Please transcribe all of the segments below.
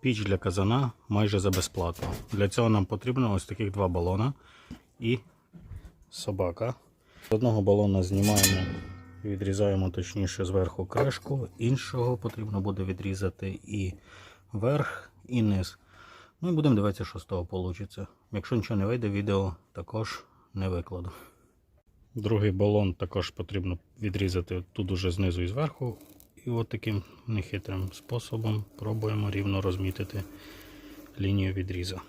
піч для казана майже за безплатно. Для цього нам потрібно ось таких два балона і собака. З одного балона знімаємо, відрізаємо точніше зверху кришку, іншого потрібно буде відрізати і верх, і низ. Ну і будемо дивитися, що з того вийде. Якщо нічого не вийде, відео також не викладу. Другий балон також потрібно відрізати тут уже знизу і зверху. І от таким нехитрим способом пробуємо рівно розмітити лінію відріза.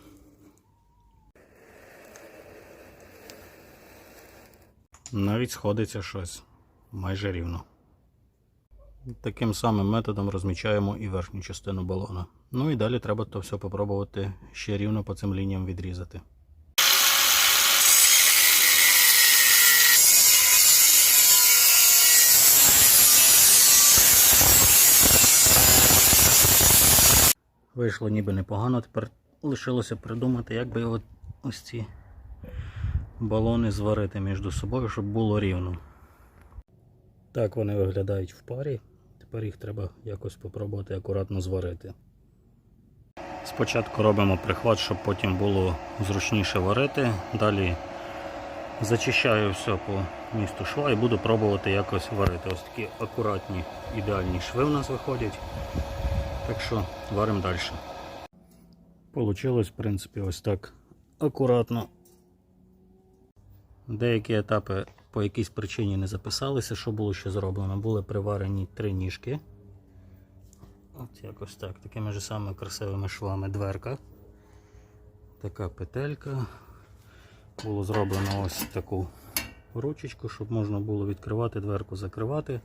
Навіть сходиться щось майже рівно. Таким самим методом розмічаємо і верхню частину балона. Ну і далі треба то все попробувати ще рівно по цим лініям відрізати. Вийшло ніби непогано. Тепер лишилося придумати, як би от ось ці балони зварити між собою, щоб було рівно. Так вони виглядають в парі. Тепер їх треба якось спробувати акуратно зварити. Спочатку робимо прихват, щоб потім було зручніше варити. Далі зачищаю все по місту шва і буду пробувати якось варити. Ось такі акуратні ідеальні шви в нас виходять. Так що варимо далі. Получилось, в принципі, ось так акуратно. Деякі етапи по якійсь причині не записалися, що було ще зроблено. Були приварені три ніжки. От якось так, такими ж самими красивими швами дверка. Така петелька. Було зроблено ось таку ручечку, щоб можна було відкривати дверку, закривати.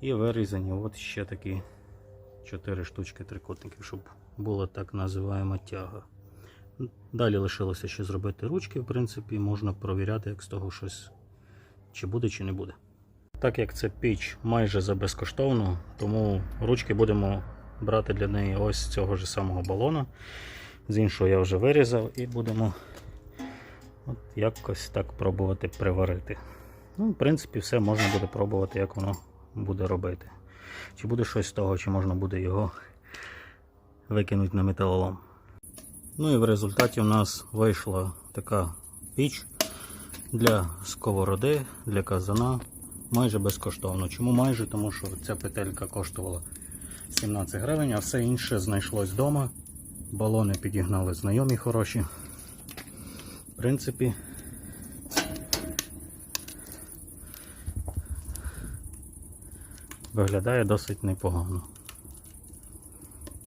І вирізані от ще такі 4 штучки трикутників, щоб була так називаємо тяга. Далі лишилося ще зробити ручки, в принципі, можна провіряти, як з того щось чи буде, чи не буде. Так як це піч майже за безкоштовно, тому ручки будемо брати для неї ось з цього ж самого балона. З іншого я вже вирізав і будемо от якось так пробувати приварити. Ну, В принципі, все можна буде пробувати, як воно буде робити. Чи буде щось з того, чи можна буде його викинути на металолом. Ну і в результаті в нас вийшла така піч для сковороди, для казана майже безкоштовно. Чому майже? Тому що ця петелька коштувала 17 гривень, а все інше знайшлось вдома. Балони підігнали знайомі хороші. В принципі, виглядає досить непогано.